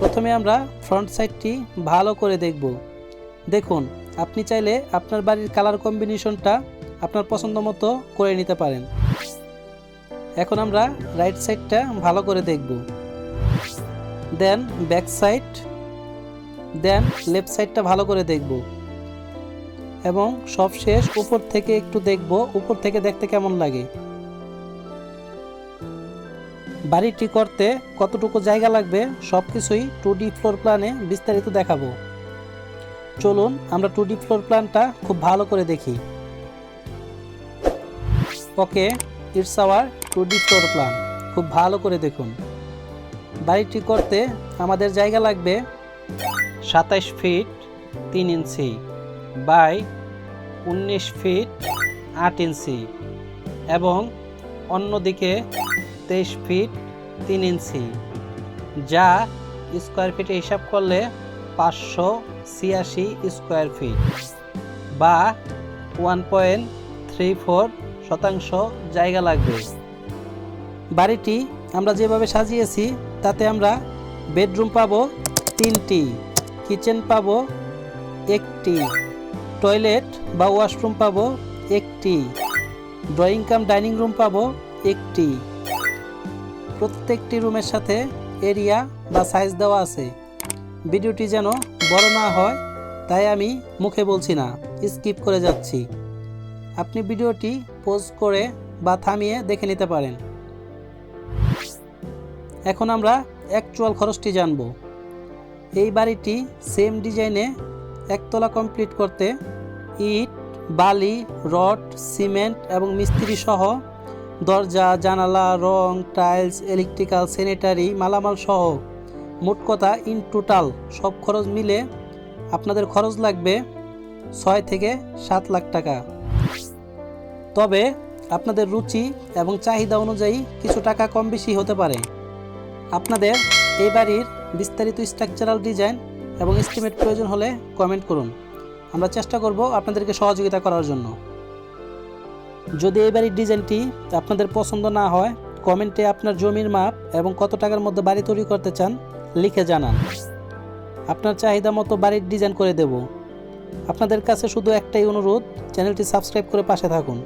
প্রথমে আমরা ফ্রন্ট সাইডটি ভালো করে দেখব। দেখুন, আপনি চাইলে আপনার বাড়ির কালার কম্বিনেশনটা আপনার পছন্দ মতো করে নিতে পারেন। এখন আমরা রাইট সাইডটা ভালো করে দেখব। Then back side then left সাইডটা ভালো করে দেখব। এবং সব শেষ উপর থেকে একটু দেখব, উপর থেকে দেখতে কেমন লাগে। বাড়িটি করতে কতটুকু জায়গা লাগবে সব কিছুই টু ডি ফ্লোর প্ল্যানে বিস্তারিত দেখাবো। চলুন, আমরা টু ডি ফ্লোর প্ল্যানটা খুব ভালো করে দেখি। Okay it's our two D floor plan খুব ভালো করে দেখুন। বাড়িটি করতে আমাদের জায়গা লাগবে সাতাইশ ফিট তিন ইঞ্চি বাই উনিশ ফিট আট ইঞ্চি এবং অন্যদিকে তেইশ ফিট তিন ইঞ্চি, যা স্কোয়ার ফিটে হিসাব করলে পাঁচশো ছিয়াশি স্কোয়ার ফিট বা ওয়ান পয়েন্ট থ্রি ফোর শতাংশ জায়গা লাগবে। বাড়িটি আমরা যেভাবে সাজিয়েছি, তাতে আমরা বেডরুম পাবো তিনটি, কিচেন পাবো একটি, টয়লেট বা ওয়াশরুম পাবো একটি, ড্রয়িং কাম, ডাইনিং রুম পাবো একটি। প্রত্যেকটি রুমের সাথে এরিয়া বা সাইজ দেওয়া আছে। ভিডিওটি যেন বড় না হয়, তাই আমি মুখে বলছি না, স্কিপ করে যাচ্ছি। আপনি ভিডিওটি পোজ করে বা থামিয়ে দেখে নিতে পারেন। এখন আমরা অ্যাকচুয়াল খরচটি জানব। এই বাড়িটি সেম ডিজাইনে একতলা কমপ্লিট করতে ইট, বালি, রড, সিমেন্ট এবং মিস্ত্রি সহ দরজা, জানালা, রং, টাইলস, ইলেকট্রিক্যাল, স্যানিটারি, মালামাল সহ মোট কথা ইন টোটাল সব খরচ মিলে আপনাদের খরচ লাগবে ছয় থেকে সাত লাখ টাকা। তবে আপনাদের রুচি এবং চাহিদা অনুযায়ী কিছু টাকা কম বেশি হতে পারে। আপনাদের এই বাড়ির বিস্তারিত স্ট্রাকচারাল ডিজাইন এবং এস্টিমেট প্রয়োজন হলে কমেন্ট করুন। আমরা চেষ্টা করব আপনাদেরকে সহযোগিতা করার জন্য। যদি এই বাড়ির ডিজাইনটি আপনাদের পছন্দ না হয়, কমেন্টে আপনার জমির মাপ এবং কত টাকার মধ্যে বাড়ি তৈরি করতে চান লিখে জানান। আপনার চাহিদা মতো বাড়ির ডিজাইন করে দেব। আপনাদের কাছে শুধু একটাই অনুরোধ, চ্যানেলটি সাবস্ক্রাইব করে পাশে থাকুন।